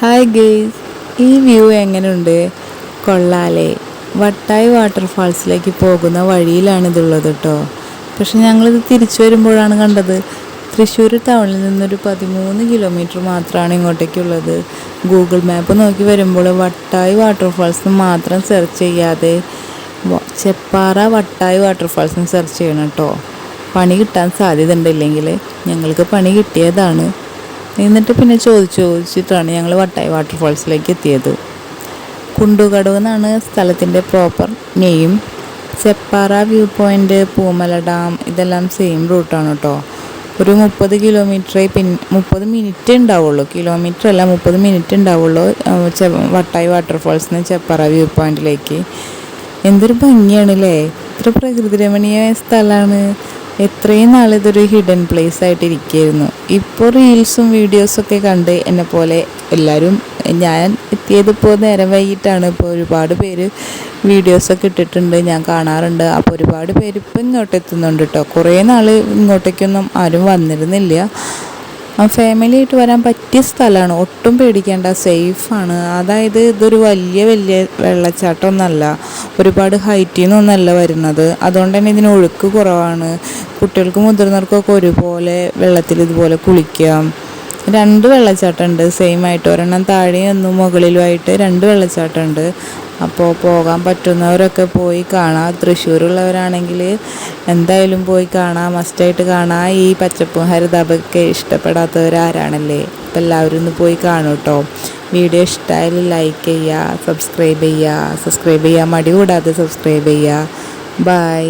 Hi guys ഈ view എങ്ങനെയുണ്ട് കൊള്ളാലേ. വട്ടായി വാട്ടർഫാൾസിലേക്ക് പോകുന്ന വഴിയിലാണ് ഇതുള്ളത് കേട്ടോ പക്ഷെ ഞങ്ങളിത് തിരിച്ചു വരുമ്പോഴാണ് കണ്ടത്. തൃശ്ശൂർ ടൗണിൽ നിന്നൊരു പതിമൂന്ന് കിലോമീറ്റർ മാത്രമാണ് ഇങ്ങോട്ടേക്കുള്ളത്. ഗൂഗിൾ മാപ്പ് നോക്കി വരുമ്പോൾ വട്ടായി വാട്ടർഫാൾസ് മാത്രം സെർച്ച് ചെയ്യാതെ ചെപ്പാറ വട്ടായി വാട്ടർഫാൾസ് സെർച്ച് ചെയ്യണം കേട്ടോ പണി കിട്ടാൻ സാധ്യത ഉണ്ടില്ലെങ്കിൽ ഞങ്ങൾക്ക് പണി കിട്ടിയതാണ്. എന്നിട്ട് പിന്നെ ചോദിച്ചു ചോദിച്ചിട്ടാണ് ഞങ്ങൾ വട്ടായി വാട്ടർഫാൾസിലേക്ക് എത്തിയത്. കുണ്ടുകടവ് എന്നാണ് സ്ഥലത്തിന്റെ proper name Cheppara view point Poomala dam ഇതെല്ലാം സെയിം റൂട്ടാണ് കേട്ടോ ഒരു മുപ്പത് കിലോമീറ്ററേ പിൻ മുപ്പത് മിനിറ്റ് ഉണ്ടാവുള്ളൂ. കിലോമീറ്റർ അല്ല മുപ്പത് മിനിറ്റ് ഉണ്ടാവുള്ളൂ വട്ടായി വട്ടായി വാട്ടർഫാൾസിന് ചെപ്പാറ വ്യൂ പോയിന്റിലേക്ക് എന്തൊരു ഭംഗിയാണല്ലേ? ഇത്ര പ്രകൃതി രമണീയമായ സ്ഥലമാണ് എത്രയും നാൾ ഇതൊരു ഹിഡൻ പ്ലേസ് ആയിട്ട് ഇരിക്കുകയായിരുന്നു ഇപ്പോൾ റീൽസും വീഡിയോസൊക്കെ കണ്ട് എന്നെ പോലെ എല്ലാവരും ഞാൻ എത്തിയതിപ്പോൾ നേരം വൈകിട്ടാണ്. ഇപ്പോൾ ഒരുപാട് പേര് വീഡിയോസൊക്കെ ഇട്ടിട്ടുണ്ട് ഞാൻ കാണാറുണ്ട്. അപ്പോൾ ഒരുപാട് പേര് ഇപ്പം ഇങ്ങോട്ട് എത്തുന്നുണ്ട് കേട്ടോ കുറേ നാൾ ഇങ്ങോട്ടേക്കൊന്നും ആരും വന്നിരുന്നില്ല. ഫാമിലി ആയിട്ട് വരാൻ പറ്റിയ സ്ഥലമാണ് ഒട്ടും പേടിക്കേണ്ട. സേഫാണ് അതായത് ഇതൊരു വലിയ വലിയ വെള്ളച്ചാട്ടമൊന്നല്ല. ഒരുപാട് ഹൈറ്റിൽ നിന്നൊന്നല്ല വരുന്നത്. അതുകൊണ്ട് തന്നെ ഇതിന് ഒഴുക്ക് കുറവാണ്. കുട്ടികൾക്കും മുതിർന്നവർക്കും ഒക്കെ ഒരുപോലെ വെള്ളത്തിൽ ഇതുപോലെ കുളിക്കാം. രണ്ട് വെള്ളച്ചാട്ടമുണ്ട് സെയിം ആയിട്ട്. ഒരെണ്ണം താഴെയും ഒന്നും മുകളിലുമായിട്ട് രണ്ട് വെള്ളച്ചാട്ടമുണ്ട്. അപ്പോൾ പോകാൻ പറ്റുന്നവരൊക്കെ പോയി കാണാം. തൃശ്ശൂരുള്ളവരാണെങ്കിൽ എന്തായാലും പോയി കാണാം. മസ്റ്റായിട്ട് കാണാം. ഈ പച്ചപ്പും ഹരിതാപൊക്കെ ഇഷ്ടപ്പെടാത്തവരാരാണല്ലേ അപ്പോൾ എല്ലാവരും ഒന്ന് പോയി കാണും കേട്ടോ വീഡിയോ ഇഷ്ടമായാലും ലൈക്ക് ചെയ്യുക സബ്സ്ക്രൈബ് ചെയ്യുക. സബ്സ്ക്രൈബ് ചെയ്യുക മടി കൂടാതെ സബ്സ്ക്രൈബ് ചെയ്യുക. ബൈ